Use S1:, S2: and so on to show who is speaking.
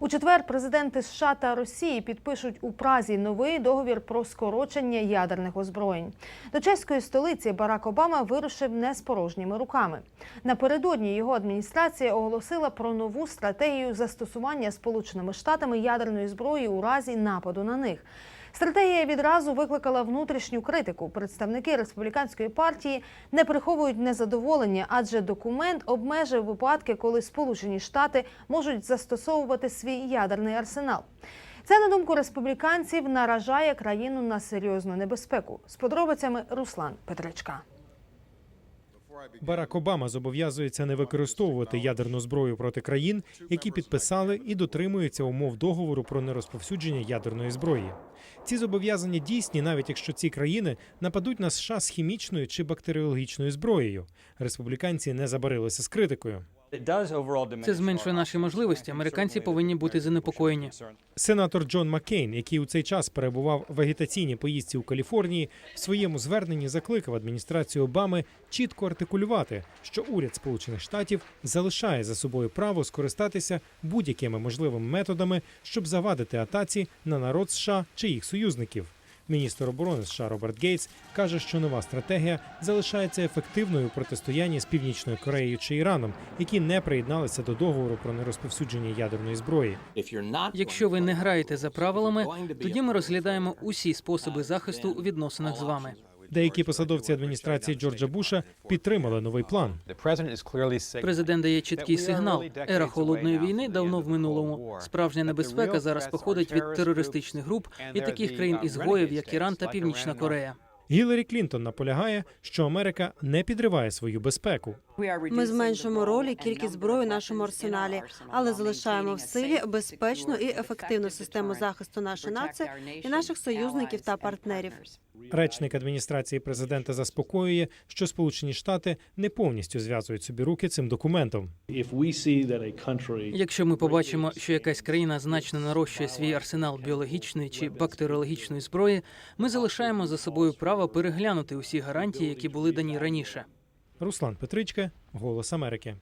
S1: У четвер президенти США та Росії підпишуть у Празі новий договір про скорочення ядерних озброєнь. До чеської столиці Барак Обама вирушив не з порожніми руками. Напередодні його адміністрація оголосила про нову стратегію застосування Сполученими Штатами ядерної зброї у разі нападу на них. Стратегія відразу викликала внутрішню критику. Представники республіканської партії не приховують незадоволення, адже документ обмежив випадки, коли Сполучені Штати можуть застосовувати свій ядерний арсенал. Це, на думку республіканців, наражає країну на серйозну небезпеку. З подробицями Руслан Петричка.
S2: Барак Обама зобов'язується не використовувати ядерну зброю проти країн, які підписали і дотримуються умов договору про нерозповсюдження ядерної зброї. Ці зобов'язання дійсні, навіть якщо ці країни нападуть на США з хімічною чи бактеріологічною зброєю. Республіканці не забарилися з критикою.
S3: Це зменшує наші можливості. Американці повинні бути занепокоєні.
S2: Сенатор Джон Маккейн, який у цей час перебував в агітаційній поїздці у Каліфорнії, в своєму зверненні закликав адміністрацію Обами чітко артикулювати, що уряд Сполучених Штатів залишає за собою право скористатися будь-якими можливими методами, щоб завадити атаці на народ США чи їх союзників. Міністр оборони США Роберт Гейтс каже, що нова стратегія залишається ефективною у протистоянні з Північною Кореєю чи Іраном, які не приєдналися до договору про нерозповсюдження ядерної зброї.
S3: Якщо ви не граєте за правилами, тоді ми розглядаємо усі способи захисту у відносинах з вами.
S2: Деякі посадовці адміністрації Джорджа Буша підтримали новий план.
S3: Президент дає чіткий сигнал. Ера холодної війни давно в минулому. Справжня небезпека зараз походить від терористичних груп і таких країн ізгоїв, як Іран та Північна Корея.
S2: Гіларі Клінтон наполягає, що Америка не підриває свою безпеку.
S4: Ми зменшуємо роль і кількість зброї у нашому арсеналі, але залишаємо в силі безпечну і ефективну систему захисту нашої нації і наших союзників та партнерів.
S2: Речник адміністрації президента заспокоює, що Сполучені Штати не повністю зв'язують собі руки цим документом.
S3: Якщо ми побачимо, що якась країна значно нарощує свій арсенал біологічної чи бактеріологічної зброї, ми залишаємо за собою право переглянути усі гарантії, які були дані раніше.
S2: Руслан Петричка, Голос Америки.